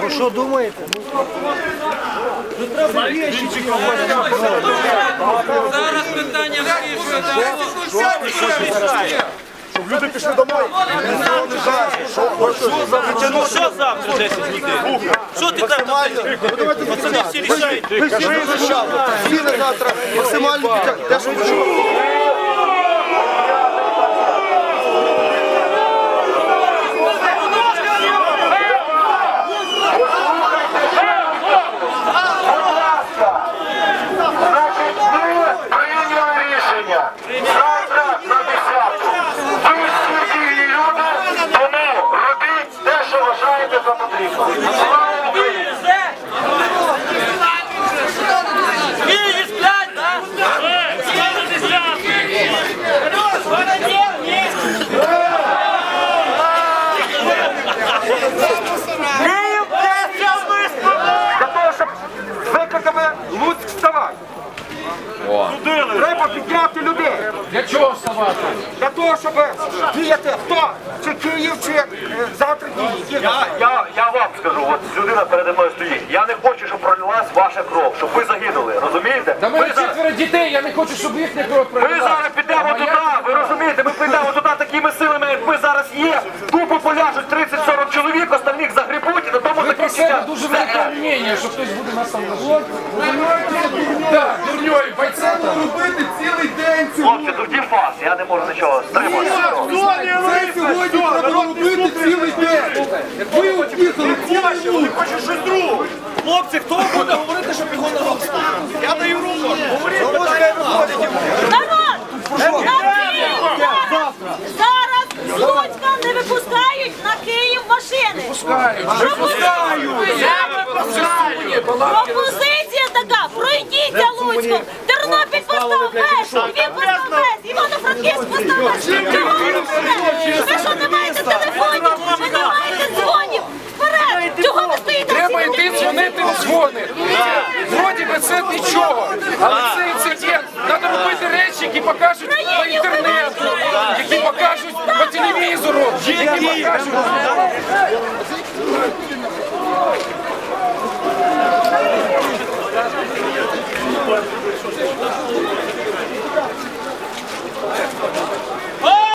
Про що думаєте? Зараз питання вирішується. Щоб люди пішли домой. Ну що завтра 10 днів? Що ти там? Пацани всі рішають. Всі завтра максимально. Те, що ви чули. Значить, ми прийняли рішення. Завтра на 10. Ви всі вільні люди, тому робіть те, що вважаєте за потрібно. Слава Україні! Києві сплять, так? Київ для того, щоб викликати Луцьк вставати. Треба підняти людей. Для чого вставати? Для того, щоб діяти хто? Чи Київ, чи е, завтра діє. Я, я, я вам скажу, от людина передо мною стоїть. Я не хочу, щоб пролилась ваша кров, щоб ви загинули, розумієте? Та мене четверо дітей, я не хочу, щоб їхня кров ми зараз підемо туди, ви розумієте? Ми підемо туди такими силами, як ми зараз є. Тупо поляжуть 30-40 чоловік, остальних загребуть і на тому Ви про себе дуже велике мнення, що хтось буде нас там нажувати. Так, дурньою, бойця там. робити цілий день Хлопці, тоді фас, я не можу нічого стримати. Це сьогодні треба робити цілий день. Ви уїхали цілий Хлопці, хто буде говорити, щоб його народ Я даю руку. Говоріть, питання виходить. Народ! На Зараз! Зараз з Луцька не випускають на Київ машини! Пропозиція така, пройдіться Луцьком, Тернопіль постав весь, Львів постав весь, Івано-Франківськ постав весь. Чого ви вперед? Ви що не маєте телефонів? Ви не маєте дзвонів? Вперед! Чого ви стоїте? Треба всі йти на дзвонити в дзвони. Вроді би це нічого. Але це інцидент. Треба робити речі, які покажуть по інтернету, які покажуть по телевізору, які покажуть.